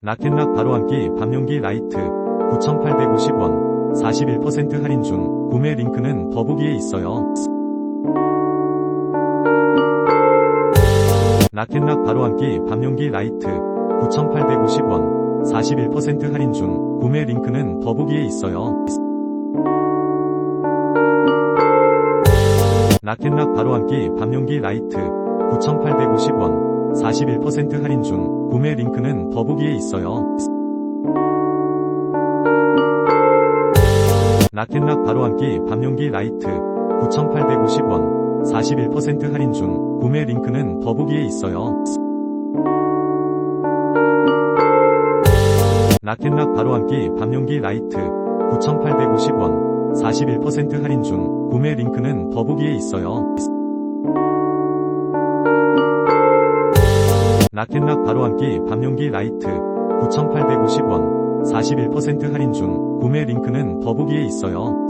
라켓락 바로 함기 밤용기 라이트 9,850원 41% 할인 중 구매 링크는 더보기에 있어요. 라켓락 바로 함기 밤용기 라이트 9,850원 41% 할인 중 구매 링크는 더보기에 있어요. 라켓락 바로 함기 밤용기 라이트 9,850원 41% 할인 중 구매 링크는 더보기에 있어요. 라켓락 바로 함기 밤용기 라이트 9,850원 41% 할인 중 구매 링크는 더보기에 있어요. 라켓락 바로 함기 밤용기 라이트 9,850원 41% 할인 중 구매 링크는 더보기에 있어요. 라켓락 바로 함기 밤용기 라이트 9,850원 41% 할인 중 구매 링크는 더보기에 있어요. 라켓락 바로 함기 밤용기 라이트 9,850원 41% 할인 중 구매 링크는 더보기에 있어요. 라켓락 바로 함기 밤용기 라이트 9,850원 41% 할인 중 구매 링크는 더보기에 있어요.